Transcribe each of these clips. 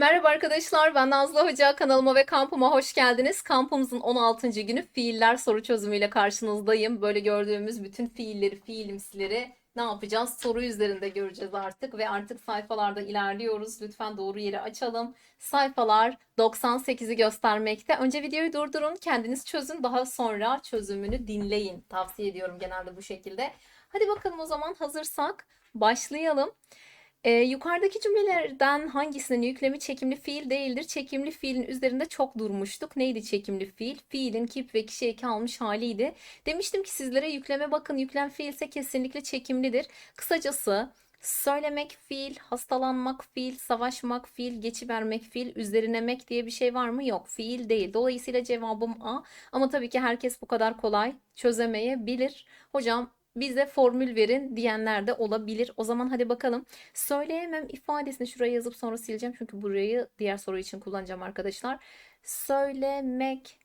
Merhaba arkadaşlar, ben Nazlı Hoca. Kanalıma ve kampıma hoş geldiniz. Kampımızın 16. günü fiiller soru çözümüyle karşınızdayım. Böyle gördüğümüz bütün fiilleri, fiilimsileri ne yapacağız? Soru üzerinde göreceğiz artık ve artık sayfalarda ilerliyoruz. Lütfen doğru yeri açalım. Sayfalar 98'i göstermekte. Önce videoyu durdurun, kendiniz çözün. Daha sonra çözümünü dinleyin. Tavsiye ediyorum genelde bu şekilde. Hadi bakalım o zaman hazırsak başlayalım. Ee, yukarıdaki cümlelerden hangisinin yüklemi çekimli fiil değildir? Çekimli fiilin üzerinde çok durmuştuk. Neydi çekimli fiil? Fiilin kip ve kişi eki almış haliydi. Demiştim ki sizlere yükleme bakın. Yüklem fiilse kesinlikle çekimlidir. Kısacası söylemek fiil, hastalanmak fiil, savaşmak fiil, geçivermek fiil, üzerinemek diye bir şey var mı? Yok. Fiil değil. Dolayısıyla cevabım A. Ama tabii ki herkes bu kadar kolay çözemeyebilir. Hocam bize formül verin diyenler de olabilir. O zaman hadi bakalım. Söyleyemem ifadesini şuraya yazıp sonra sileceğim. Çünkü burayı diğer soru için kullanacağım arkadaşlar. Söylemek,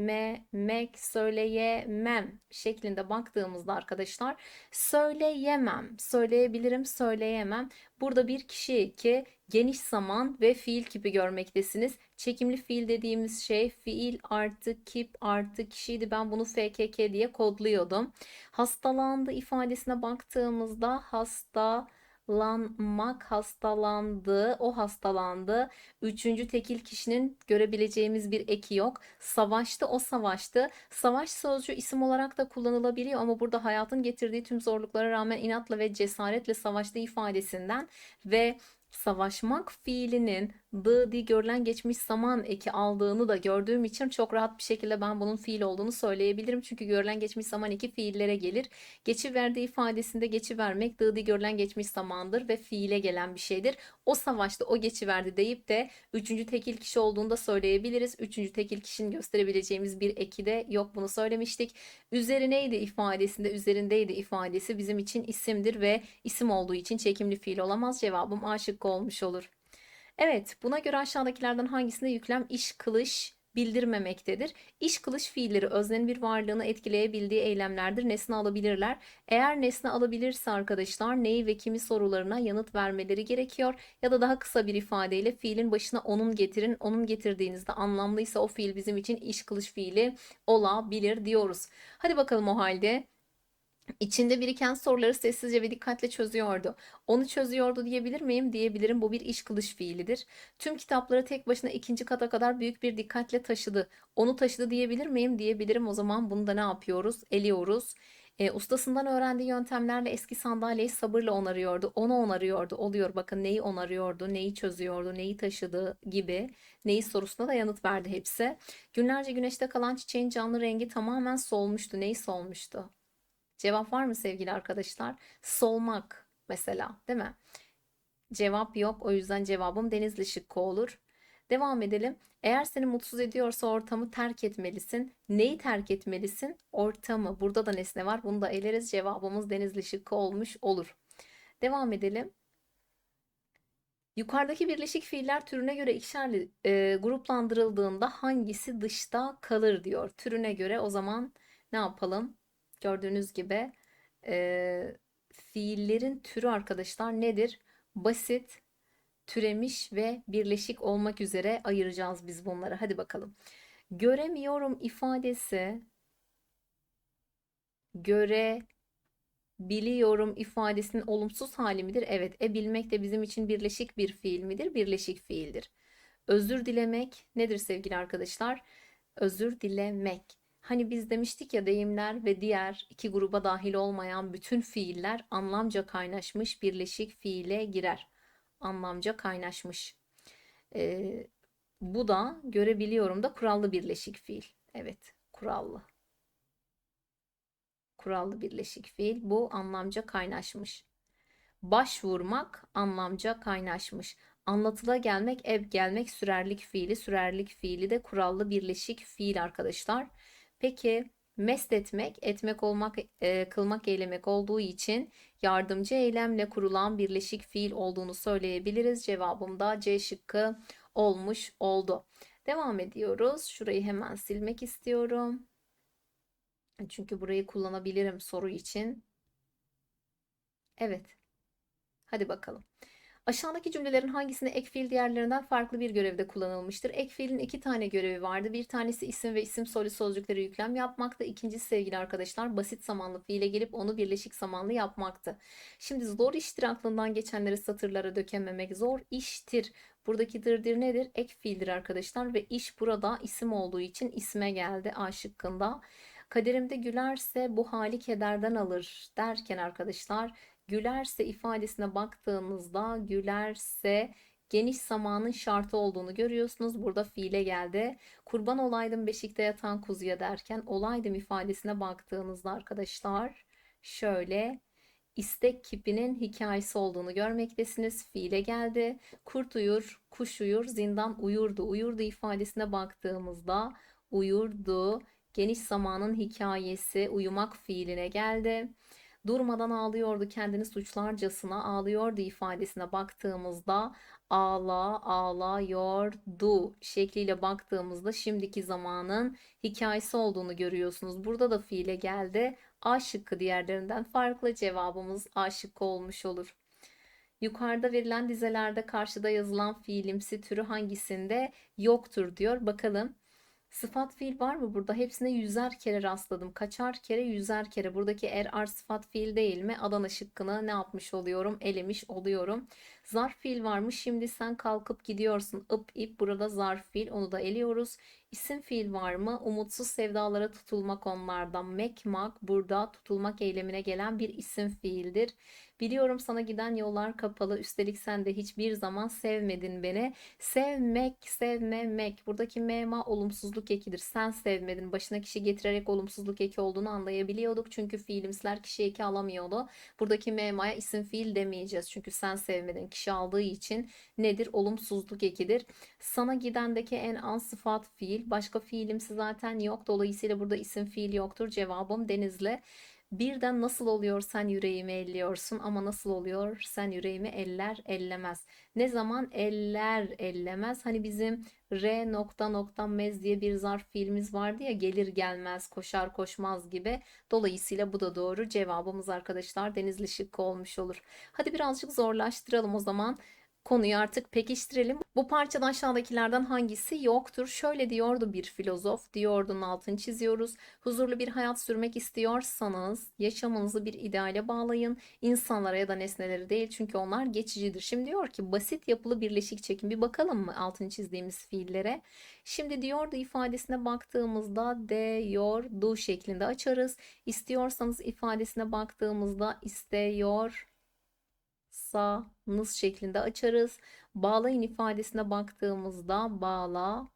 söyleyememek, söyleyemem şeklinde baktığımızda arkadaşlar söyleyemem, söyleyebilirim, söyleyemem. Burada bir kişi eki geniş zaman ve fiil kipi görmektesiniz. Çekimli fiil dediğimiz şey fiil artı kip artı kişiydi. Ben bunu FKK diye kodluyordum. Hastalandı ifadesine baktığımızda hastalanmak, hastalandı, o hastalandı. Üçüncü tekil kişinin görebileceğimiz bir eki yok. Savaştı, o savaştı. Savaş sözcüğü isim olarak da kullanılabiliyor ama burada hayatın getirdiği tüm zorluklara rağmen inatla ve cesaretle savaştığı ifadesinden ve savaşmak fiilinin dı di görülen geçmiş zaman eki aldığını da gördüğüm için çok rahat bir şekilde ben bunun fiil olduğunu söyleyebilirim. Çünkü görülen geçmiş zaman eki fiillere gelir. Geçiverdi ifadesinde geçivermek dı di görülen geçmiş zamandır ve fiile gelen bir şeydir. O savaşta o geçiverdi deyip de üçüncü tekil kişi olduğunu da söyleyebiliriz. Üçüncü tekil kişinin gösterebileceğimiz bir eki de yok bunu söylemiştik. Üzerineydi ifadesinde üzerindeydi ifadesi bizim için isimdir ve isim olduğu için çekimli fiil olamaz. Cevabım A şıkkı olmuş olur. Evet, buna göre aşağıdakilerden hangisinde yüklem iş kılış bildirmemektedir? İş kılış fiilleri öznenin bir varlığını etkileyebildiği eylemlerdir. Nesne alabilirler. Eğer nesne alabilirse arkadaşlar neyi ve kimi sorularına yanıt vermeleri gerekiyor. Ya da daha kısa bir ifadeyle fiilin başına onun getirin. Onun getirdiğinizde anlamlıysa o fiil bizim için iş kılış fiili olabilir diyoruz. Hadi bakalım o halde. İçinde biriken soruları sessizce ve dikkatle çözüyordu. Onu çözüyordu diyebilir miyim? Diyebilirim. Bu bir iş kılış fiilidir. Tüm kitapları tek başına ikinci kata kadar büyük bir dikkatle taşıdı. Onu taşıdı diyebilir miyim? Diyebilirim. O zaman bunu da ne yapıyoruz? Eliyoruz. E, ustasından öğrendiği yöntemlerle eski sandalyeyi sabırla onarıyordu. Onu onarıyordu. Oluyor bakın neyi onarıyordu, neyi çözüyordu, neyi taşıdı gibi. Neyi sorusuna da yanıt verdi hepsi. Günlerce güneşte kalan çiçeğin canlı rengi tamamen solmuştu. Neyi solmuştu? Cevap var mı sevgili arkadaşlar? Solmak mesela değil mi? Cevap yok. O yüzden cevabım Denizli şıkkı olur. Devam edelim. Eğer seni mutsuz ediyorsa ortamı terk etmelisin. Neyi terk etmelisin? Ortamı. Burada da nesne var. Bunu da eleriz. Cevabımız Denizli şıkkı olmuş olur. Devam edelim. Yukarıdaki birleşik fiiller türüne göre ikişerli e, gruplandırıldığında hangisi dışta kalır diyor. Türüne göre o zaman ne yapalım? Gördüğünüz gibi e, fiillerin türü arkadaşlar nedir? Basit, türemiş ve birleşik olmak üzere ayıracağız biz bunları. Hadi bakalım. Göremiyorum ifadesi göre biliyorum ifadesinin olumsuz hali midir? Evet. E bilmek de bizim için birleşik bir fiil midir? Birleşik fiildir. Özür dilemek nedir sevgili arkadaşlar? Özür dilemek. Hani biz demiştik ya deyimler ve diğer iki gruba dahil olmayan bütün fiiller anlamca kaynaşmış birleşik fiile girer. Anlamca kaynaşmış. Ee, bu da görebiliyorum da kurallı birleşik fiil. Evet, kurallı. Kurallı birleşik fiil bu anlamca kaynaşmış. Başvurmak anlamca kaynaşmış. Anlatıla gelmek, ev gelmek sürerlik fiili. Sürerlik fiili de kurallı birleşik fiil arkadaşlar. Peki mest etmek, etmek olmak, e, kılmak, eylemek olduğu için yardımcı eylemle kurulan birleşik fiil olduğunu söyleyebiliriz. Cevabım da C şıkkı olmuş oldu. Devam ediyoruz. Şurayı hemen silmek istiyorum. Çünkü burayı kullanabilirim soru için. Evet. Hadi bakalım. Aşağıdaki cümlelerin hangisinde ek fiil diğerlerinden farklı bir görevde kullanılmıştır? Ek fiilin iki tane görevi vardı. Bir tanesi isim ve isim soru sözcüklere yüklem yapmakta. İkincisi sevgili arkadaşlar basit zamanlı fiile gelip onu birleşik zamanlı yapmaktı. Şimdi zor iştir aklından geçenleri satırlara dökememek zor iştir. Buradaki dırdır nedir? Ek fiildir arkadaşlar ve iş burada isim olduğu için isme geldi A şıkkında. Kaderimde gülerse bu hali kederden alır derken arkadaşlar gülerse ifadesine baktığımızda gülerse geniş zamanın şartı olduğunu görüyorsunuz. Burada fiile geldi. Kurban olaydım beşikte yatan kuzuya derken olaydım ifadesine baktığınızda arkadaşlar şöyle istek kipinin hikayesi olduğunu görmektesiniz. Fiile geldi. Kurt uyur, kuş uyur, zindan uyurdu. Uyurdu ifadesine baktığımızda uyurdu. Geniş zamanın hikayesi uyumak fiiline geldi. Durmadan ağlıyordu kendini suçlarcasına ağlıyordu ifadesine baktığımızda ağla ağlıyordu şekliyle baktığımızda şimdiki zamanın hikayesi olduğunu görüyorsunuz. Burada da fiile geldi. A şıkkı diğerlerinden farklı cevabımız A şıkkı olmuş olur. Yukarıda verilen dizelerde karşıda yazılan fiilimsi türü hangisinde yoktur diyor. Bakalım. Sıfat fiil var mı burada? Hepsine yüzer kere rastladım. Kaçar kere, yüzer kere. Buradaki er ar sıfat fiil değil mi? Adana şıkkını ne yapmış oluyorum? Elemiş oluyorum. Zarf fiil var mı? Şimdi sen kalkıp gidiyorsun. Ip ip burada zarf fiil. Onu da eliyoruz. İsim fiil var mı? Umutsuz sevdalara tutulmak onlardan. Mekmak burada tutulmak eylemine gelen bir isim fiildir. Biliyorum sana giden yollar kapalı. Üstelik sen de hiçbir zaman sevmedin beni. Sevmek, sevmemek. Buradaki mema olumsuzluk ekidir. Sen sevmedin. Başına kişi getirerek olumsuzluk eki olduğunu anlayabiliyorduk. Çünkü fiilimsler kişi eki alamıyordu. Buradaki memaya isim fiil demeyeceğiz. Çünkü sen sevmedin. Kişi aldığı için nedir? Olumsuzluk ekidir. Sana gidendeki en an sıfat fiil. Başka fiilimsi zaten yok. Dolayısıyla burada isim fiil yoktur. Cevabım Denizli. Birden nasıl oluyor sen yüreğimi elliyorsun ama nasıl oluyor sen yüreğimi eller ellemez. Ne zaman eller ellemez? Hani bizim R nokta nokta mez diye bir zarf fiilimiz vardı ya gelir gelmez koşar koşmaz gibi. Dolayısıyla bu da doğru cevabımız arkadaşlar denizli şıkkı olmuş olur. Hadi birazcık zorlaştıralım o zaman. Konuyu artık pekiştirelim. Bu parçada aşağıdakilerden hangisi yoktur? Şöyle diyordu bir filozof, diyordun altını çiziyoruz. Huzurlu bir hayat sürmek istiyorsanız yaşamınızı bir ideale bağlayın. İnsanlara ya da nesneleri değil çünkü onlar geçicidir. Şimdi diyor ki basit yapılı birleşik çekim. Bir bakalım mı altını çizdiğimiz fiillere? Şimdi diyordu ifadesine baktığımızda diyordu şeklinde açarız. İstiyorsanız ifadesine baktığımızda istiyor sanız şeklinde açarız. Bağlayın ifadesine baktığımızda bağla,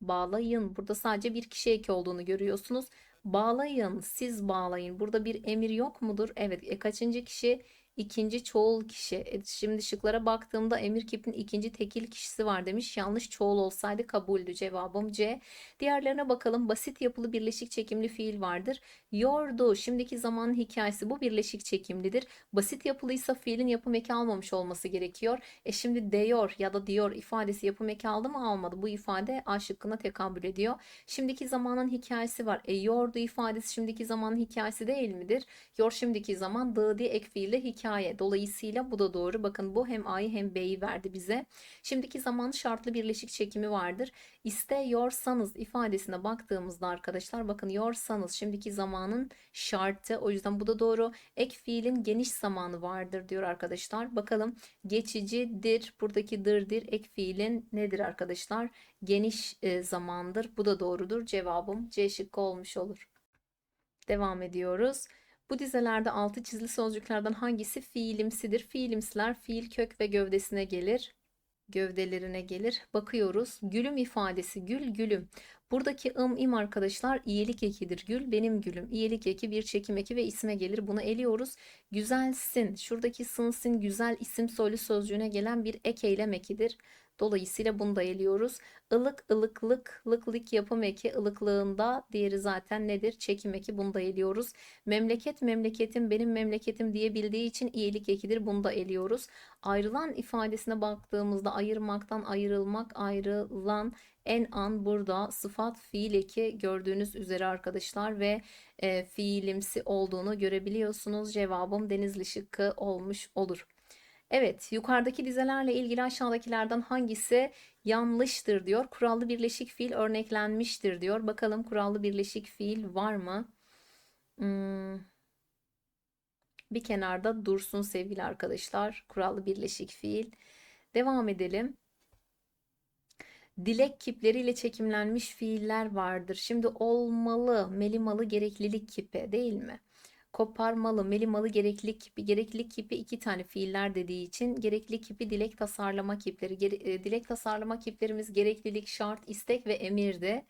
bağlayın. Burada sadece bir kişi eki olduğunu görüyorsunuz. Bağlayın, siz bağlayın. Burada bir emir yok mudur? Evet. E kaçıncı kişi? İkinci çoğul kişi. E, şimdi şıklara baktığımda emir kipin ikinci tekil kişisi var demiş. Yanlış çoğul olsaydı kabuldü cevabım C. Diğerlerine bakalım. Basit yapılı birleşik çekimli fiil vardır. Yordu. Şimdiki zamanın hikayesi bu birleşik çekimlidir. Basit yapılıysa fiilin yapım eki almamış olması gerekiyor. E şimdi diyor ya da diyor ifadesi yapım eki aldı mı almadı. Bu ifade A şıkkına tekabül ediyor. Şimdiki zamanın hikayesi var. E yordu ifadesi şimdiki zamanın hikayesi değil midir? Yor şimdiki zaman dı diye ek fiille hikaye. Dolayısıyla bu da doğru. Bakın bu hem A'yı hem B'yi verdi bize. Şimdiki zaman şartlı birleşik çekimi vardır. İsteyorsanız ifadesine baktığımızda arkadaşlar bakın yorsanız şimdiki zamanın şartı. O yüzden bu da doğru. Ek fiilin geniş zamanı vardır diyor arkadaşlar. Bakalım geçicidir. Buradaki dırdır ek fiilin nedir arkadaşlar? Geniş e, zamandır. Bu da doğrudur. Cevabım C şıkkı olmuş olur. Devam ediyoruz. Bu dizelerde altı çizili sözcüklerden hangisi fiilimsidir? Fiilimsiler fiil kök ve gövdesine gelir gövdelerine gelir. Bakıyoruz. Gülüm ifadesi. Gül gülüm. Buradaki ım im arkadaşlar iyilik ekidir. Gül benim gülüm. İyilik eki bir çekim eki ve isme gelir. Bunu eliyoruz. Güzelsin. Şuradaki sınsin güzel isim soylu sözcüğüne gelen bir ek eylem ekidir. Dolayısıyla bunu da eliyoruz. Ilık, ılıklık, lıklık yapım eki ılıklığında diğeri zaten nedir? Çekim eki bunu da eliyoruz. Memleket memleketim benim memleketim diyebildiği için iyilik ekidir bunu da eliyoruz. Ayrılan ifadesine baktığımızda ayırmaktan ayrılmak ayrılan en an burada sıfat fiil eki gördüğünüz üzere arkadaşlar ve e, fiilimsi olduğunu görebiliyorsunuz. Cevabım denizli şıkkı olmuş olur. Evet, yukarıdaki dizelerle ilgili aşağıdakilerden hangisi yanlıştır diyor. Kurallı birleşik fiil örneklenmiştir diyor. Bakalım kurallı birleşik fiil var mı? Hmm, bir kenarda dursun sevgili arkadaşlar. Kurallı birleşik fiil. Devam edelim. Dilek kipleriyle çekimlenmiş fiiller vardır. Şimdi olmalı, melimalı gereklilik kipi değil mi? Koparmalı, melimalı gereklilik kipi. Gereklilik kipi iki tane fiiller dediği için gereklilik kipi dilek tasarlama kipleri. Gere- e, dilek tasarlama kiplerimiz gereklilik, şart, istek ve emirdi.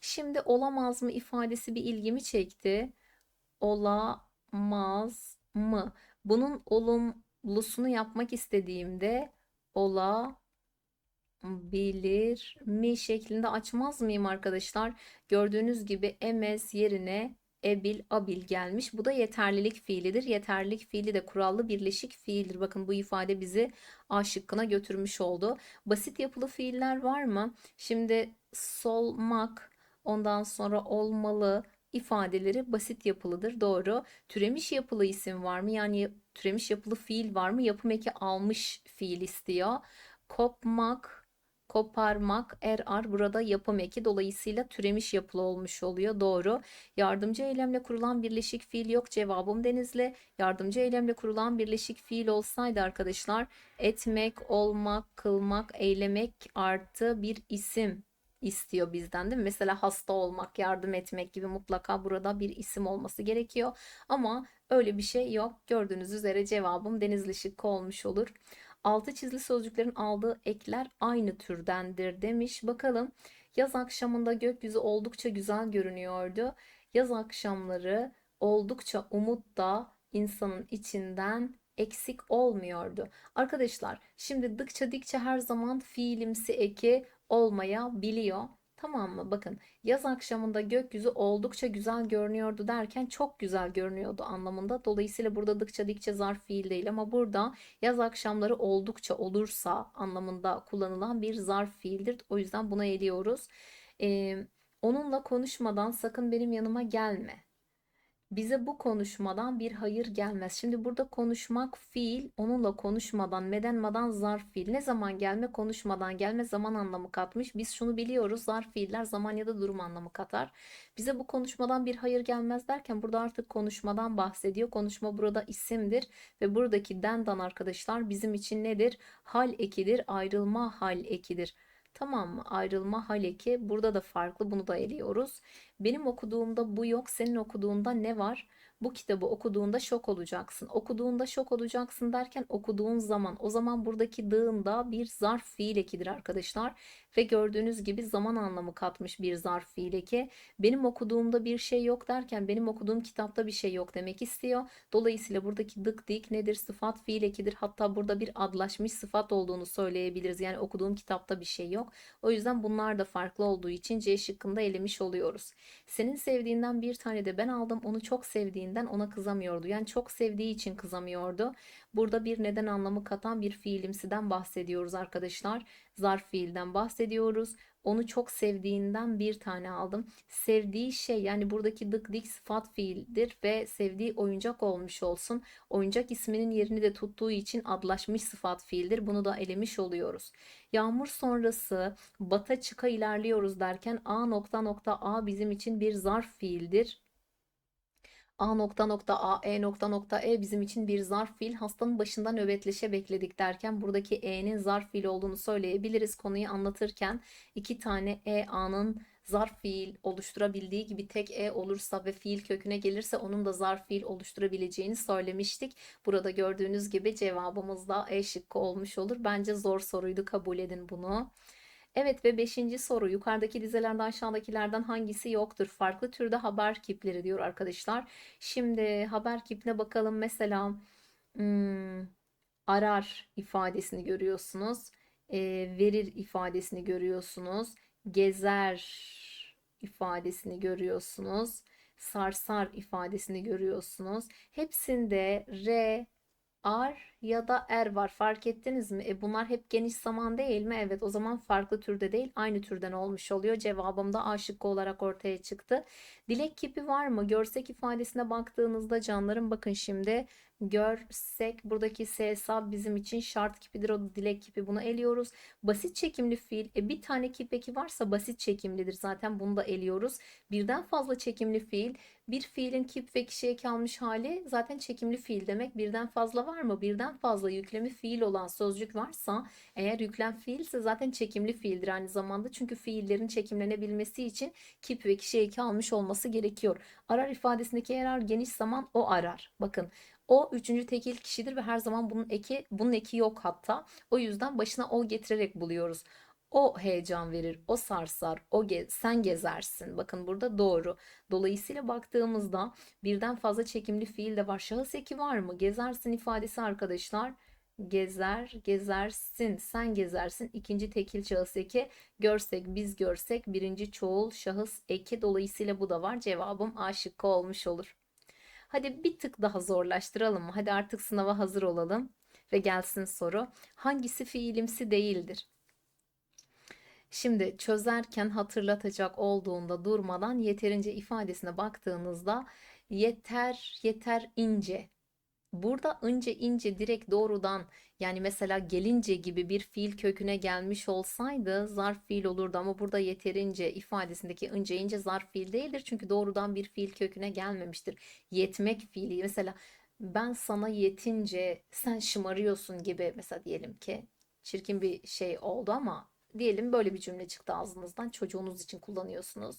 Şimdi olamaz mı ifadesi bir ilgimi çekti. Olamaz mı? Bunun olumlusunu yapmak istediğimde olabilir mi şeklinde açmaz mıyım arkadaşlar? Gördüğünüz gibi emez yerine ebil abil gelmiş. Bu da yeterlilik fiilidir. Yeterlilik fiili de kurallı birleşik fiildir. Bakın bu ifade bizi A şıkkına götürmüş oldu. Basit yapılı fiiller var mı? Şimdi solmak, ondan sonra olmalı ifadeleri basit yapılıdır. Doğru. Türemiş yapılı isim var mı? Yani türemiş yapılı fiil var mı? Yapım eki almış fiil istiyor. Kopmak, koparmak, er ar burada yapım eki dolayısıyla türemiş yapılı olmuş oluyor. Doğru. Yardımcı eylemle kurulan birleşik fiil yok. Cevabım Denizli. Yardımcı eylemle kurulan birleşik fiil olsaydı arkadaşlar etmek, olmak, kılmak, eylemek artı bir isim istiyor bizden değil mi? Mesela hasta olmak, yardım etmek gibi mutlaka burada bir isim olması gerekiyor. Ama öyle bir şey yok. Gördüğünüz üzere cevabım Denizli şıkkı olmuş olur. Altı çizili sözcüklerin aldığı ekler aynı türdendir demiş. Bakalım yaz akşamında gökyüzü oldukça güzel görünüyordu. Yaz akşamları oldukça umut da insanın içinden eksik olmuyordu. Arkadaşlar şimdi dıkça dikçe her zaman fiilimsi eki olmayabiliyor. Tamam mı? Bakın yaz akşamında gökyüzü oldukça güzel görünüyordu derken çok güzel görünüyordu anlamında. Dolayısıyla burada dıkça dikçe zarf fiil değil ama burada yaz akşamları oldukça olursa anlamında kullanılan bir zarf fiildir. O yüzden buna eliyoruz. Ee, onunla konuşmadan sakın benim yanıma gelme. Bize bu konuşmadan bir hayır gelmez. Şimdi burada konuşmak fiil, onunla konuşmadan, medenmadan zarf fiil. Ne zaman gelme, konuşmadan gelme zaman anlamı katmış. Biz şunu biliyoruz, zarf fiiller zaman ya da durum anlamı katar. Bize bu konuşmadan bir hayır gelmez derken burada artık konuşmadan bahsediyor. Konuşma burada isimdir ve buradaki dendan arkadaşlar bizim için nedir? Hal ekidir, ayrılma hal ekidir. Tamam mı? Ayrılma hal eki. Burada da farklı. Bunu da eliyoruz. Benim okuduğumda bu yok. Senin okuduğunda ne var? Bu kitabı okuduğunda şok olacaksın. Okuduğunda şok olacaksın derken okuduğun zaman. O zaman buradaki dığında bir zarf fiil ekidir arkadaşlar. Ve gördüğünüz gibi zaman anlamı katmış bir zarf fiil eki. Benim okuduğumda bir şey yok derken benim okuduğum kitapta bir şey yok demek istiyor. Dolayısıyla buradaki dık dik nedir? Sıfat fiil ekidir. Hatta burada bir adlaşmış sıfat olduğunu söyleyebiliriz. Yani okuduğum kitapta bir şey yok. O yüzden bunlar da farklı olduğu için C şıkkında elemiş oluyoruz. Senin sevdiğinden bir tane de ben aldım. Onu çok sevdiğinden ona kızamıyordu. Yani çok sevdiği için kızamıyordu. Burada bir neden anlamı katan bir fiilimsiden bahsediyoruz arkadaşlar. Zarf fiilden bahsediyoruz. Onu çok sevdiğinden bir tane aldım. Sevdiği şey yani buradaki dık dik sıfat fiildir ve sevdiği oyuncak olmuş olsun. Oyuncak isminin yerini de tuttuğu için adlaşmış sıfat fiildir. Bunu da elemiş oluyoruz. Yağmur sonrası bata çıka ilerliyoruz derken A nokta nokta A bizim için bir zarf fiildir. A nokta nokta A, E nokta nokta E bizim için bir zarf fiil. Hastanın başında nöbetleşe bekledik derken buradaki E'nin zarf fiil olduğunu söyleyebiliriz. Konuyu anlatırken iki tane E, A'nın zarf fiil oluşturabildiği gibi tek E olursa ve fiil köküne gelirse onun da zarf fiil oluşturabileceğini söylemiştik. Burada gördüğünüz gibi cevabımız da E şıkkı olmuş olur. Bence zor soruydu kabul edin bunu. Evet ve beşinci soru yukarıdaki dizelerde aşağıdakilerden hangisi yoktur? Farklı türde haber kipleri diyor arkadaşlar. Şimdi haber kipine bakalım. Mesela hmm, arar ifadesini görüyorsunuz. E, verir ifadesini görüyorsunuz. Gezer ifadesini görüyorsunuz. Sarsar ifadesini görüyorsunuz. Hepsinde re, ar ya da er var. Fark ettiniz mi? E bunlar hep geniş zaman değil mi? Evet, o zaman farklı türde değil, aynı türden olmuş oluyor. Cevabım da A olarak ortaya çıktı. Dilek kipi var mı? Görsek ifadesine baktığınızda canlarım bakın şimdi görsek buradaki sesab bizim için şart kipidir. O dilek kipi bunu eliyoruz. Basit çekimli fiil. E bir tane kip varsa basit çekimlidir. Zaten bunu da eliyoruz. Birden fazla çekimli fiil. Bir fiilin kip ve kişi eki almış hali zaten çekimli fiil demek. Birden fazla var mı? Birden fazla yüklemi fiil olan sözcük varsa eğer yüklem fiilse zaten çekimli fiildir aynı zamanda. Çünkü fiillerin çekimlenebilmesi için kip ve kişi eki almış olması gerekiyor. Arar ifadesindeki eğer geniş zaman o arar. Bakın o üçüncü tekil kişidir ve her zaman bunun eki bunun eki yok hatta. O yüzden başına o getirerek buluyoruz. O heyecan verir, o sarsar, o ge sen gezersin. Bakın burada doğru. Dolayısıyla baktığımızda birden fazla çekimli fiil de var. Şahıs eki var mı? Gezersin ifadesi arkadaşlar. Gezer, gezersin, sen gezersin. İkinci tekil şahıs eki. Görsek, biz görsek. Birinci çoğul şahıs eki. Dolayısıyla bu da var. Cevabım A şıkkı olmuş olur. Hadi bir tık daha zorlaştıralım mı? Hadi artık sınava hazır olalım. Ve gelsin soru. Hangisi fiilimsi değildir? Şimdi çözerken hatırlatacak olduğunda durmadan yeterince ifadesine baktığınızda yeter, yeter ince. Burada ince ince direkt doğrudan yani mesela gelince gibi bir fiil köküne gelmiş olsaydı zarf fiil olurdu ama burada yeterince ifadesindeki ince ince zarf fiil değildir. Çünkü doğrudan bir fiil köküne gelmemiştir. Yetmek fiili mesela ben sana yetince sen şımarıyorsun gibi mesela diyelim ki çirkin bir şey oldu ama diyelim böyle bir cümle çıktı ağzınızdan çocuğunuz için kullanıyorsunuz.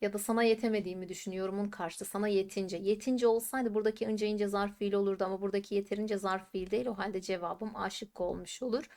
Ya da sana yetemediğimi düşünüyorumun karşıtı sana yetince. Yetince olsaydı buradaki ince ince zarf fiil olurdu ama buradaki yeterince zarf fiil değil. O halde cevabım aşık olmuş olur.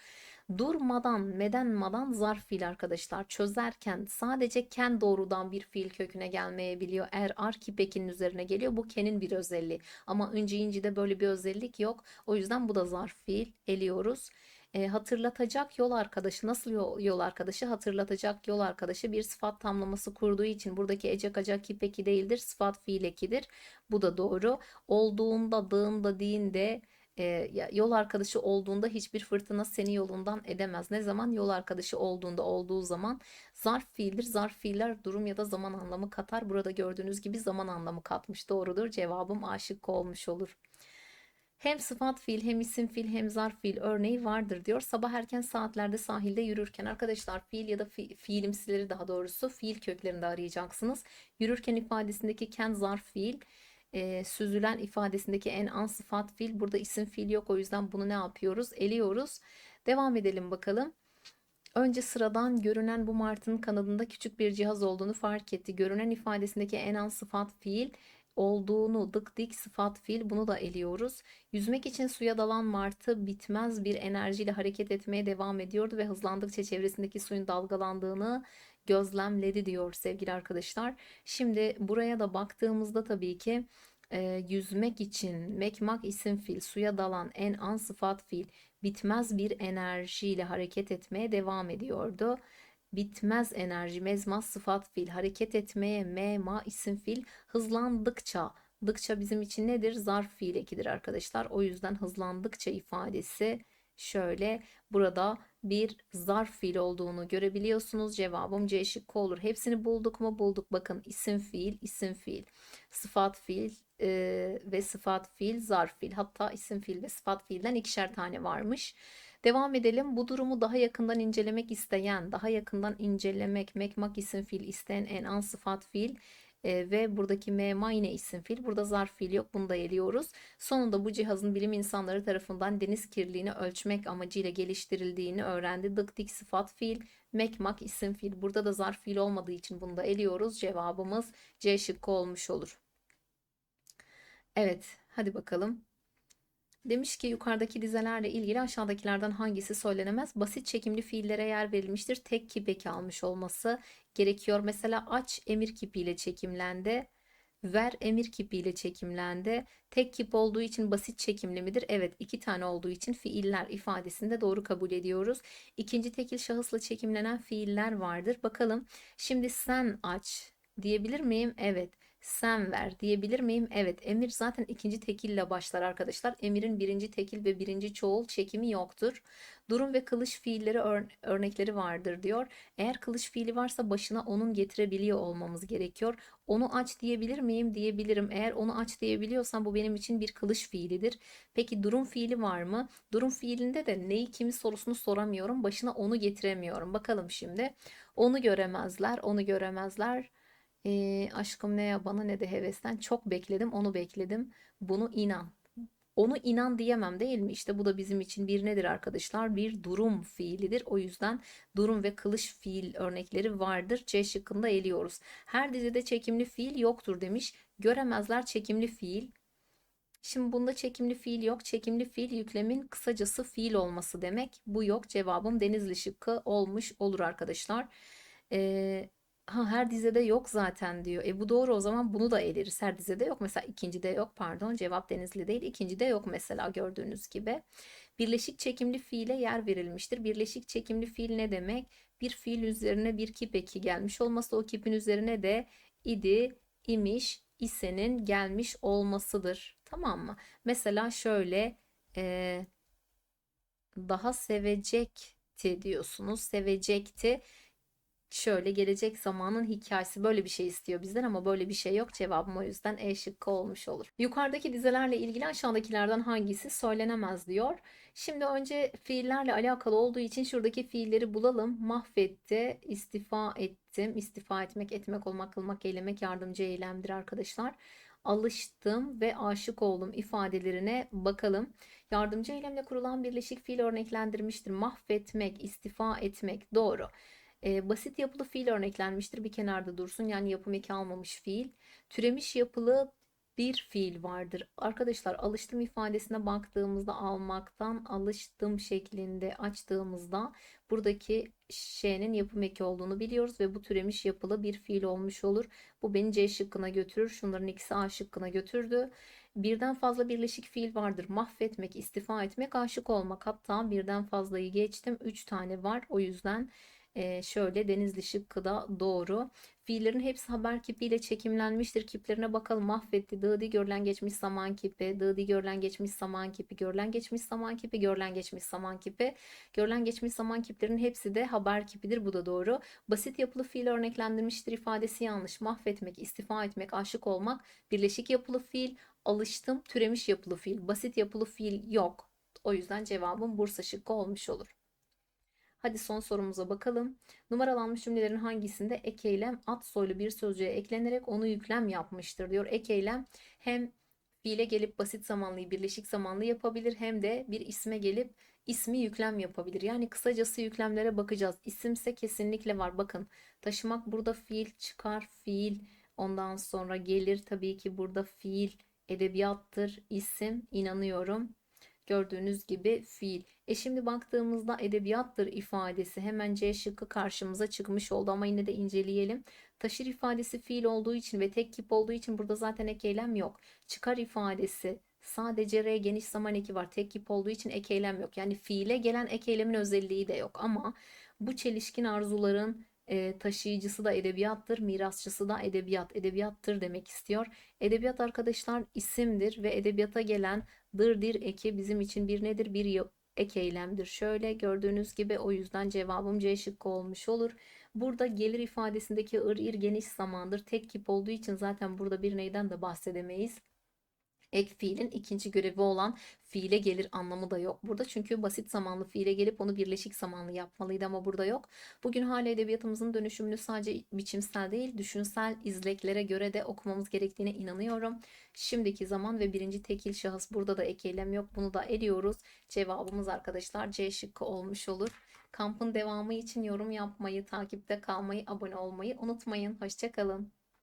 Durmadan, medenmadan zarf fiil arkadaşlar çözerken sadece ken doğrudan bir fiil köküne gelmeyebiliyor. Eğer ar ki pekinin üzerine geliyor bu kenin bir özelliği. Ama ince ince de böyle bir özellik yok. O yüzden bu da zarf fiil eliyoruz e, hatırlatacak yol arkadaşı nasıl yol, yol arkadaşı hatırlatacak yol arkadaşı bir sıfat tamlaması kurduğu için buradaki ecek acak kipeki değildir sıfat fiil ekidir bu da doğru olduğunda dığında diğinde e, yol arkadaşı olduğunda hiçbir fırtına seni yolundan edemez. Ne zaman? Yol arkadaşı olduğunda olduğu zaman zarf fiildir. Zarf fiiller durum ya da zaman anlamı katar. Burada gördüğünüz gibi zaman anlamı katmış. Doğrudur. Cevabım aşık olmuş olur. Hem sıfat fiil hem isim fiil hem zarf fiil örneği vardır diyor. Sabah erken saatlerde sahilde yürürken arkadaşlar fiil ya da fi, fiilimsileri daha doğrusu fiil köklerinde arayacaksınız. Yürürken ifadesindeki ken zarf fiil e, süzülen ifadesindeki en an sıfat fiil. Burada isim fiil yok o yüzden bunu ne yapıyoruz? Eliyoruz. Devam edelim bakalım. Önce sıradan görünen bu martının kanadında küçük bir cihaz olduğunu fark etti. Görünen ifadesindeki en an sıfat fiil olduğunu dık dik sıfat fiil bunu da eliyoruz. Yüzmek için suya dalan martı bitmez bir enerjiyle hareket etmeye devam ediyordu ve hızlandıkça çevresindeki suyun dalgalandığını gözlemledi diyor sevgili arkadaşlar. Şimdi buraya da baktığımızda tabii ki e, yüzmek için mekmak isim fiil suya dalan en an sıfat fiil bitmez bir enerjiyle hareket etmeye devam ediyordu bitmez enerji mezmaz sıfat fiil hareket etmeye me isim fiil hızlandıkça dıkça bizim için nedir? Zarf fiil ekidir arkadaşlar. O yüzden hızlandıkça ifadesi şöyle. Burada bir zarf fiil olduğunu görebiliyorsunuz. Cevabım C şıkkı olur. Hepsini bulduk mu? Bulduk. Bakın isim fiil isim fiil sıfat fiil e, ve sıfat fiil zarf fiil hatta isim fiil ve sıfat fiilden ikişer tane varmış Devam edelim. Bu durumu daha yakından incelemek isteyen, daha yakından incelemek, mekmak isim fiil isteyen en an sıfat fiil e, ve buradaki mema yine isim fiil. Burada zarf fiil yok. Bunu da eliyoruz. Sonunda bu cihazın bilim insanları tarafından deniz kirliliğini ölçmek amacıyla geliştirildiğini öğrendi. Dık dik sıfat fiil, mekmak isim fiil. Burada da zarf fiil olmadığı için bunu da eliyoruz. Cevabımız C şıkkı olmuş olur. Evet, hadi bakalım. Demiş ki yukarıdaki dizelerle ilgili aşağıdakilerden hangisi söylenemez? Basit çekimli fiillere yer verilmiştir. Tek kipeki almış olması gerekiyor. Mesela aç emir kipiyle çekimlendi. Ver emir kipiyle çekimlendi. Tek kip olduğu için basit çekimli midir? Evet iki tane olduğu için fiiller ifadesinde doğru kabul ediyoruz. İkinci tekil şahısla çekimlenen fiiller vardır. Bakalım şimdi sen aç diyebilir miyim? Evet. Sen ver diyebilir miyim? Evet, emir zaten ikinci tekille başlar arkadaşlar. Emirin birinci tekil ve birinci çoğul çekimi yoktur. Durum ve kılış fiilleri ör- örnekleri vardır diyor. Eğer kılış fiili varsa başına onun getirebiliyor olmamız gerekiyor. Onu aç diyebilir miyim? Diyebilirim. Eğer onu aç diyebiliyorsam bu benim için bir kılış fiilidir. Peki durum fiili var mı? Durum fiilinde de neyi kimi sorusunu soramıyorum. Başına onu getiremiyorum. Bakalım şimdi. Onu göremezler, onu göremezler. Ee, aşkım ne ya bana ne de hevesten. Çok bekledim, onu bekledim. Bunu inan. Onu inan diyemem değil mi? İşte bu da bizim için bir nedir arkadaşlar? Bir durum fiilidir. O yüzden durum ve kılış fiil örnekleri vardır. C şıkkında eliyoruz. Her dizide çekimli fiil yoktur demiş. Göremezler çekimli fiil. Şimdi bunda çekimli fiil yok. Çekimli fiil yüklemin kısacası fiil olması demek. Bu yok. Cevabım Denizli şıkkı olmuş olur arkadaşlar. Ee, ha her dizede yok zaten diyor. E bu doğru o zaman bunu da eleriz. Her dizede yok. Mesela ikincide yok pardon. Cevap Denizli değil. İkincide yok mesela gördüğünüz gibi. Birleşik çekimli fiile yer verilmiştir. Birleşik çekimli fiil ne demek? Bir fiil üzerine bir kip eki gelmiş olması o kipin üzerine de idi, imiş, isenin gelmiş olmasıdır. Tamam mı? Mesela şöyle e, daha sevecekti diyorsunuz. Sevecekti. Şöyle gelecek zamanın hikayesi böyle bir şey istiyor bizden ama böyle bir şey yok. Cevabım o yüzden E şıkkı olmuş olur. Yukarıdaki dizelerle ilgili aşağıdakilerden hangisi söylenemez diyor. Şimdi önce fiillerle alakalı olduğu için şuradaki fiilleri bulalım. Mahvetti, istifa ettim. İstifa etmek, etmek olmak, kılmak, eylemek yardımcı eylemdir arkadaşlar. Alıştım ve aşık oldum ifadelerine bakalım. Yardımcı eylemle kurulan birleşik fiil örneklendirmiştir. Mahvetmek, istifa etmek doğru. E, basit yapılı fiil örneklenmiştir. Bir kenarda dursun. Yani yapım eki almamış fiil. Türemiş yapılı bir fiil vardır. Arkadaşlar alıştım ifadesine baktığımızda almaktan alıştım şeklinde açtığımızda buradaki şeyin yapım eki olduğunu biliyoruz ve bu türemiş yapılı bir fiil olmuş olur. Bu beni C şıkkına götürür. Şunların ikisi A şıkkına götürdü. Birden fazla birleşik fiil vardır. Mahvetmek, istifa etmek, aşık olmak. Hatta birden fazlayı geçtim. 3 tane var. O yüzden şöyle Denizli şıkkı da doğru. Fiillerin hepsi haber kipiyle çekimlenmiştir. Kiplerine bakalım. Mahvetti. Dıdi görülen geçmiş zaman kipi. Dıdi görülen geçmiş zaman kipi. Görülen geçmiş zaman kipi. Görülen geçmiş zaman kipi. Görülen geçmiş zaman kiplerinin hepsi de haber kipidir. Bu da doğru. Basit yapılı fiil örneklendirmiştir ifadesi yanlış. Mahvetmek, istifa etmek, aşık olmak. Birleşik yapılı fiil. Alıştım. Türemiş yapılı fiil. Basit yapılı fiil yok. O yüzden cevabım Bursa şıkkı olmuş olur. Hadi son sorumuza bakalım. Numaralanmış cümlelerin hangisinde ek eylem at soylu bir sözcüğe eklenerek onu yüklem yapmıştır diyor. Ek eylem hem fiile gelip basit zamanlıyı birleşik zamanlı yapabilir hem de bir isme gelip ismi yüklem yapabilir. Yani kısacası yüklemlere bakacağız. İsimse kesinlikle var. Bakın taşımak burada fiil çıkar fiil ondan sonra gelir tabii ki burada fiil edebiyattır isim inanıyorum Gördüğünüz gibi fiil. E şimdi baktığımızda edebiyattır ifadesi hemen C şıkkı karşımıza çıkmış oldu ama yine de inceleyelim. Taşır ifadesi fiil olduğu için ve tek kip olduğu için burada zaten ek eylem yok. Çıkar ifadesi sadece R geniş zaman eki var. Tek kip olduğu için ek eylem yok. Yani fiile gelen ek eylemin özelliği de yok ama bu çelişkin arzuların e, taşıyıcısı da edebiyattır, mirasçısı da edebiyat, edebiyattır demek istiyor. Edebiyat arkadaşlar isimdir ve edebiyata gelen dırdir eki bizim için bir nedir? Bir ek eylemdir. Şöyle gördüğünüz gibi o yüzden cevabım C şıkkı olmuş olur. Burada gelir ifadesindeki ır ir geniş zamandır. Tek kip olduğu için zaten burada bir neyden de bahsedemeyiz ek fiilin ikinci görevi olan fiile gelir anlamı da yok burada. Çünkü basit zamanlı fiile gelip onu birleşik zamanlı yapmalıydı ama burada yok. Bugün hala edebiyatımızın dönüşümünü sadece biçimsel değil düşünsel izleklere göre de okumamız gerektiğine inanıyorum. Şimdiki zaman ve birinci tekil şahıs burada da ek eylem yok. Bunu da eliyoruz. Cevabımız arkadaşlar C şıkkı olmuş olur. Kampın devamı için yorum yapmayı, takipte kalmayı, abone olmayı unutmayın. Hoşçakalın.